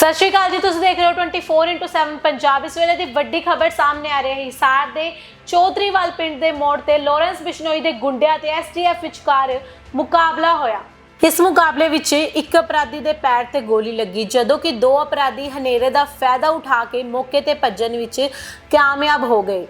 ਸਤਿ ਸ਼੍ਰੀ ਅਕਾਲ ਜੀ, ਤੁਸੀਂ ਦੇਖ ਰਹੇ ਹੋ 24/7 ਪੰਜਾਬ। ਇਸ ਵੇਲੇ ਦੀ ਵੱਡੀ ਖਬਰ ਸਾਹਮਣੇ ਆ ਰਹੀ ਹੈ ਹਿਸਾਰ ਦੇ ਚੌਧਰੀਵਾਲ ਪਿੰਡ ਦੇ ਮੋੜ ਤੇ ਲਾਰੈਂਸ ਬਿਸ਼ਨੋਈ ਦੇ ਗੁੰਡਿਆਂ ਤੇ ਐਸਟੀਐਫ ਵਿਚਕਾਰ ਮੁਕਾਬਲਾ ਹੋਇਆ। ਇਸ ਮੁਕਾਬਲੇ ਵਿੱਚ ਇੱਕ ਅਪਰਾਧੀ ਦੇ ਪੈਰ ਤੇ ਗੋਲੀ ਲੱਗੀ। ਜਦੋਂ ਕਿ ਦੋ ਅਪਰਾਧੀ ਹਨੇਰੇ ਦਾ ਫਾਇਦਾ ਉਠਾ ਕੇ ਮੌਕੇ ਤੇ ਭੱਜਣ ਵਿੱਚ ਕਾਮਯਾਬ ਹੋ ਗਏ।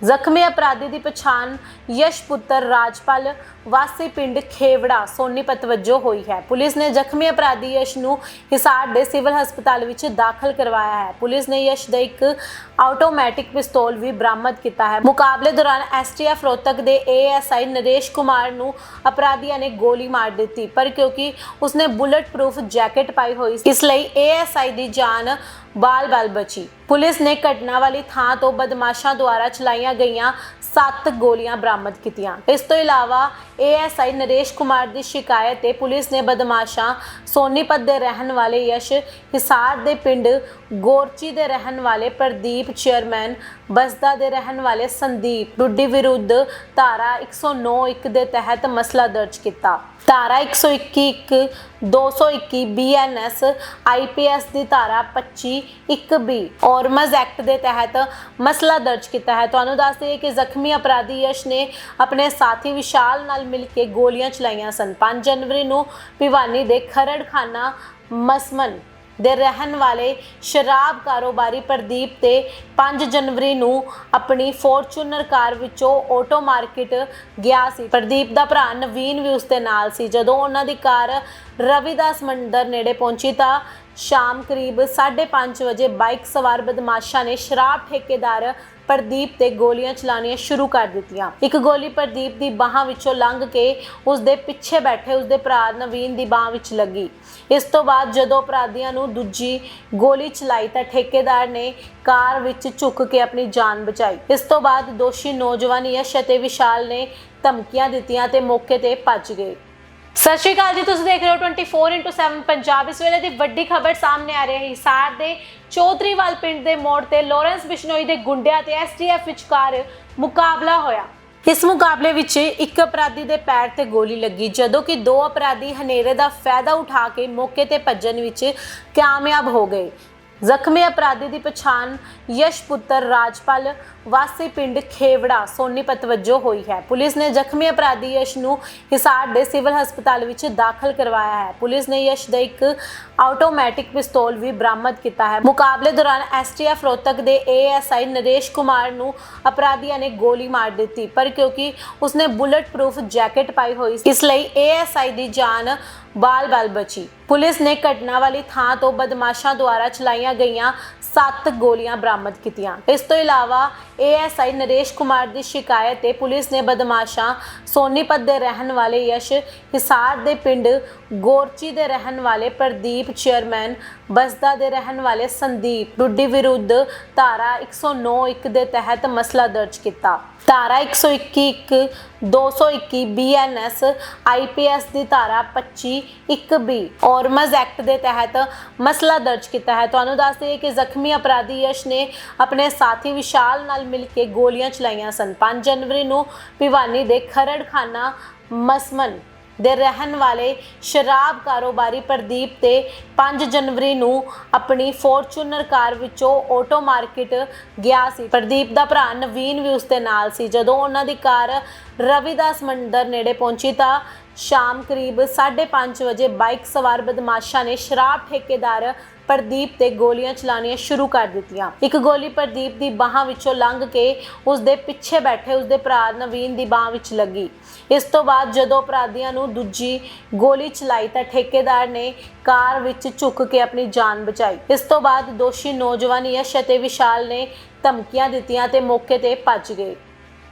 ਜ਼ਖਮੀ ਅਪਰਾਧੀ ਦੀ ਪਛਾਣ ਯਸ਼ ਪੁੱਤਰ ਰਾਜਪਾਲ ਵਾਸੀ ਪਿੰਡ ਖੇਵੜਾ ਸੋਨੀਪਤ ਵਜੋਂ ਹੋਈ ਹੈ। ਪੁਲਿਸ ਨੇ ਜ਼ਖਮੀ ਅਪਰਾਧੀ ਯਸ਼ ਨੂੰ ਹਿਸਾਰ ਦੇ ਸਿਵਲ ਹਸਪਤਾਲ ਵਿੱਚ ਦਾਖਲ ਕਰਵਾਇਆ ਹੈ। ਪੁਲਿਸ ਨੇ ਯਸ਼ ਦਾ ਇੱਕ ਆਟੋਮੈਟਿਕ ਪਿਸਤੌਲ ਵੀ ਬਰਾਮਦ ਕੀਤਾ ਹੈ। ਮੁਕਾਬਲੇ ਦੌਰਾਨ ਐਸਟੀਐਫ ਰੋਹਤਕ ਦੇ ਏਐਸਆਈ ਨਰੇਸ਼ ਕੁਮਾਰ ਨੂੰ ਅਪਰਾਧੀਆਂ ਨੇ ਗੋਲੀ ਮਾਰ ਦਿੱਤੀ, ਪਰ ਕਿਉਂਕਿ ਉਸਨੇ ਬੁਲਟ ਪ੍ਰੂਫ ਜੈਕਟ ਪਾਈ ਹੋਈ ਇਸ ਲਈ ਏਐਸਆਈ ਦੀ ਜਾਨ ਬਾਲ-ਬਾਲ ਬਚੀ। ਪੁਲਿਸ ਨੇ ਘਟਨਾ ਵਾਲੀ ਥਾਂ ਤੋਂ ਬਦਮਾਸ਼ਾਂ ਦੁਆਰਾ ਚਲਾਈਆਂ ਗਈਆਂ 7 ਗੋਲੀਆਂ ਬਰਾਮਦ ਕੀਤੀਆਂ। ਇਸ ਤੋਂ ਇਲਾਵਾ ਏਐਸਆਈ ਨਰੇਸ਼ ਕੁਮਾਰ ਦੀ ਸ਼ਿਕਾਇਤ ਤੇ ਪੁਲਿਸ ਨੇ ਬਦਮਾਸ਼ਾਂ ਸੋਨੀਪਤ ਦੇ ਰਹਿਣ ਵਾਲੇ ਯਸ਼ ਹਿਸਾਰ ਦੇ ਪਿੰਡ ਗੋਰਚੀ ਦੇ ਰਹਿਣ ਵਾਲੇ ਪ੍ਰਦੀਪ ਚੇਅਰਮੈਨ ਬਸਦਾ ਦੇ ਰਹਿਣ ਵਾਲੇ ਸੰਦੀਪ ਡੁੱਡੀ ਵਿਰੁੱਧ ਧਾਰਾ 109(1) ਦੇ ਤਹਿਤ ਮਸਲਾ ਦਰਜ ਕੀਤਾ। ਧਾਰਾ 121 221 ਬੀਐਨਐਸ ਆਈਪੀਐਸ ਦੀ ਧਾਰਾ 25 1ਬੀ ਔਰਮਜ਼ ਐਕਟ ਦੇ ਤਹਿਤ ਮਸਲਾ ਦਰਜ ਕੀਤਾ ਹੈ। ਤੁਹਾਨੂੰ ਦੱਸ ਦਈਏ ਕਿ ਜ਼ਖਮੀ ਅਪਰਾਧੀ ਯਸ਼ ਨੇ ਆਪਣੇ ਸਾਥੀ ਵਿਸ਼ਾਲ ਨਾਲ ਮਿਲ ਕੇ ਗੋਲੀਆਂ ਚਲਾਈਆਂ ਸਨ। 5 ਜਨਵਰੀ ਨੂੰ ਭਿਵਾਨੀ ਦੇ ਖਰੜਖਾਨਾ ਮਸਮਨ ਦੇ ਰਹਿਣ ਵਾਲੇ ਸ਼ਰਾਬ ਕਾਰੋਬਾਰੀ ਪ੍ਰਦੀਪ ਤੇ 5 ਜਨਵਰੀ ਨੂੰ ਆਪਣੀ ਫੋਰਚੂਨਰ ਕਾਰ ਵਿੱਚੋਂ ਆਟੋ ਮਾਰਕੀਟ ਗਿਆ ਸੀ। ਪ੍ਰਦੀਪ ਦਾ ਭਰਾ ਨਵੀਨ ਵੀ ਉਸ ਦੇ ਨਾਲ ਸੀ। ਜਦੋਂ ਉਹਨਾਂ ਦੀ ਕਾਰ ਰਵਿਦਾਸ ਮੰਦਰ ਨੇੜੇ ਪਹੁੰਚੀ ਤਾਂ ਸ਼ਾਮ ਕਰੀਬ 5:30 ਵਜੇ ਬਾਈਕ ਸਵਾਰ ਬਦਮਾਸ਼ਾਂ ਨੇ ਸ਼ਰਾਬ ਠੇਕੇਦਾਰ ਪ੍ਰਦੀਪ ਤੇ ਗੋਲੀਆਂ ਚਲਾਉਣੀਆਂ ਸ਼ੁਰੂ ਕਰ ਦਿੱਤੀਆਂ। ਇੱਕ ਗੋਲੀ ਪ੍ਰਦੀਪ ਦੀ ਬਾਹਾਂ ਵਿੱਚੋਂ ਲੰਘ ਕੇ ਉਸ ਦੇ ਪਿੱਛੇ ਬੈਠੇ ਉਸ ਦੇ ਭਰਾ ਨਵੀਨ ਦੀ ਬਾਹ ਵਿੱਚ ਲੱਗੀ। ਇਸ ਤੋਂ ਬਾਅਦ ਜਦੋਂ ਅਪਰਾਧੀਆਂ ਨੂੰ ਦੂਜੀ ਗੋਲੀ ਚਲਾਈ ਤਾਂ ਠੇਕੇਦਾਰ ਨੇ ਕਾਰ ਵਿੱਚ ਝੁੱਕ ਕੇ ਆਪਣੀ ਜਾਨ ਬਚਾਈ। ਇਸ ਤੋਂ ਬਾਅਦ ਦੋਸ਼ੀ ਨੌਜਵਾਨ ਯਸ਼ ਅਤੇ ਵਿਸ਼ਾਲ ਨੇ ਧਮਕੀਆਂ ਦਿੱਤੀਆਂ ਤੇ ਮੌਕੇ ਤੇ ਭੱਜ ਗਏ। ਸਤਿ ਸ਼੍ਰੀ ਅਕਾਲ ਜੀ, ਤੁਸੀਂ ਦੇਖ ਰਹੇ ਹੋ 24/7 ਪੰਜਾਬ। ਇਸ ਵੇਲੇ ਦੀ ਵੱਡੀ ਖਬਰ ਸਾਹਮਣੇ ਆ ਰਹੀ ਹੈ ਹਿਸਾਰ ਦੇ ਚੌਧਰੀਵਾਲ ਪਿੰਡ ਦੇ ਮੋੜ ਤੇ ਲਾਰੈਂਸ ਬਿਸ਼ਨੋਈ ਦੇ ਗੁੰਡਿਆਂ ਤੇ ਐਸਟੀਐਫ ਵਿਚਕਾਰ ਮੁਕਾਬਲਾ ਹੋਇਆ। ਇਸ ਮੁਕਾਬਲੇ ਵਿੱਚ ਇੱਕ ਅਪਰਾਧੀ ਦੇ ਪੈਰ ਤੇ ਗੋਲੀ ਲੱਗੀ। ਜਦੋਂ ਕਿ ਦੋ ਅਪਰਾਧੀ ਹਨੇਰੇ ਦਾ ਫਾਇਦਾ ਉਠਾ ਕੇ ਮੌਕੇ ਤੇ ਭੱਜਣ ਵਿੱਚ ਕਾਮਯਾਬ ਹੋ ਗਏ। ਜ਼ਖਮੀ ਅਪਰਾਧੀ ਦੀ ਪਛਾਣ ਯਸ਼ ਪੁੱਤਰ ਰਾਜਪਾਲ ਵਾਸੀ ਪਿੰਡ ਖੇਵੜਾ ਸੋਨੀਪਤ ਵਜੋਂ ਹੋਈ ਹੈ। ਪੁਲਿਸ ਨੇ ਜ਼ਖਮੀ ਅਪਰਾਧੀ ਯਸ਼ ਨੂੰ ਹਿਸਾਰ ਦੇ ਸਿਵਲ ਹਸਪਤਾਲ ਵਿੱਚ ਦਾਖਲ ਕਰਵਾਇਆ ਹੈ। ਪੁਲਿਸ ਨੇ ਯਸ਼ ਦਾ ਇੱਕ ਆਟੋਮੈਟਿਕ ਪਿਸਤੌਲ ਵੀ ਬਰਾਮਦ ਕੀਤਾ ਹੈ। ਮੁਕਾਬਲੇ ਦੌਰਾਨ ਐਸਟੀਐਫ ਰੋਹਤਕ ਦੇ ਏਐਸਆਈ ਨਰੇਸ਼ ਕੁਮਾਰ ਨੂੰ ਅਪਰਾਧੀਆਂ ਨੇ ਗੋਲੀ ਮਾਰ ਦਿੱਤੀ, ਪਰ ਕਿਉਂਕਿ ਉਸਨੇ ਬੁਲਟ ਪ੍ਰੂਫ ਜੈਕਟ ਪਾਈ ਹੋਈ ਸੀ, ਇਸ ਲਈ ਏਐਸਆਈ ਦੀ ਜਾਨ ਬਾਲ-ਬਾਲ ਬਚੀ। ਪੁਲਿਸ ਨੇ ਘਟਨਾ ਵਾਲੀ ਥਾਂ ਤੋਂ ਬਦਮਾਸ਼ਾਂ ਦੁਆਰਾ ਚਲਾਈਆਂ ਗਈਆਂ 7 ਗੋਲੀਆਂ ਬਰਾਮਦ ਕੀਤੀਆਂ। ਇਸ ਤੋਂ ਇਲਾਵਾ ਏਐਸਆਈ ਨਰੇਸ਼ ਕੁਮਾਰ ਦੀ ਸ਼ਿਕਾਇਤ ਤੇ ਪੁਲਿਸ ਨੇ ਬਦਮਾਸ਼ਾਂ ਸੋਨੀਪਤ ਦੇ ਰਹਿਣ ਵਾਲੇ ਯਸ਼ ਹਿਸਾਰ ਦੇ ਪਿੰਡ ਗੋਰਚੀ ਦੇ ਰਹਿਣ ਵਾਲੇ ਪ੍ਰਦੀਪ ਚੇਅਰਮੈਨ ਬਸਦਾ ਦੇ ਰਹਿਣ ਵਾਲੇ ਸੰਦੀਪ ਡੁੱਡੀ ਵਿਰੁੱਧ ਧਾਰਾ 109(1) ਦੇ ਤਹਿਤ ਮਸਲਾ ਦਰਜ ਕੀਤਾ। ਧਾਰਾ 121 221 ਬੀਐਨਐਸ ਆਈਪੀਐਸ ਦੀ ਧਾਰਾ 25 1ਬੀ ਔਰਮਜ਼ ਐਕਟ ਦੇ ਤਹਿਤ ਮਸਲਾ ਦਰਜ ਕੀਤਾ ਹੈ। ਤੁਹਾਨੂੰ ਦੱਸ ਦਈਏ ਕਿ ਜ਼ਖਮੀ ਅਪਰਾਧੀ ਯਸ਼ ਨੇ ਆਪਣੇ ਸਾਥੀ ਵਿਸ਼ਾਲ ਨਾਲ ਮਿਲ ਕੇ ਗੋਲੀਆਂ ਚਲਾਈਆਂ ਸਨ। 5 ਜਨਵਰੀ ਨੂੰ ਭਿਵਾਨੀ ਦੇ ਖਰੜਖਾਨਾ ਮਸਮਨ ਦੇ ਰਹਿਣ ਵਾਲੇ ਸ਼ਰਾਬ ਕਾਰੋਬਾਰੀ ਪ੍ਰਦੀਪ ਤੇ 5 ਜਨਵਰੀ ਨੂੰ ਆਪਣੀ ਫੋਰਚੂਨਰ ਕਾਰ ਵਿੱਚੋਂ ਆਟੋ ਮਾਰਕੀਟ ਗਿਆ ਸੀ। ਪ੍ਰਦੀਪ ਦਾ ਭਰਾ ਨਵੀਨ ਵੀ ਉਸ ਦੇ ਨਾਲ ਸੀ। ਜਦੋਂ ਉਹਨਾਂ ਦੀ ਕਾਰ ਰਵਿਦਾਸ ਮੰਦਰ ਨੇੜੇ ਪਹੁੰਚੀ ਤਾਂ ਸ਼ਾਮ ਕਰੀਬ 5:30 ਵਜੇ ਬਾਈਕ ਸਵਾਰ ਬਦਮਾਸ਼ਾਂ ਨੇ ਸ਼ਰਾਬ ਠੇਕੇਦਾਰ ਪ੍ਰਦੀਪ ਤੇ ਗੋਲੀਆਂ ਚਲਾਉਣੀਆਂ ਸ਼ੁਰੂ ਕਰ ਦਿੱਤੀਆਂ। ਇੱਕ ਗੋਲੀ ਪ੍ਰਦੀਪ ਦੀ ਬਾਹਾਂ ਵਿੱਚੋਂ ਲੰਘ ਕੇ ਉਸ ਦੇ ਪਿੱਛੇ ਬੈਠੇ ਉਸ ਦੇ ਭਰਾ ਨਵੀਨ ਦੀ ਬਾਹ ਵਿੱਚ ਲੱਗੀ। ਇਸ ਤੋਂ ਬਾਅਦ ਜਦੋਂ ਅਪਰਾਧੀਆਂ ਨੂੰ ਦੂਜੀ ਗੋਲੀ ਚਲਾਈ ਤਾਂ ਠੇਕੇਦਾਰ ਨੇ ਕਾਰ ਵਿੱਚ ਝੁੱਕ ਕੇ ਆਪਣੀ ਜਾਨ ਬਚਾਈ। ਇਸ ਤੋਂ ਬਾਅਦ ਦੋਸ਼ੀ ਨੌਜਵਾਨ ਯਸ਼ ਅਤੇ ਵਿਸ਼ਾਲ ਨੇ ਧਮਕੀਆਂ ਦਿੱਤੀਆਂ ਤੇ ਮੌਕੇ ਤੇ ਭੱਜ ਗਏ।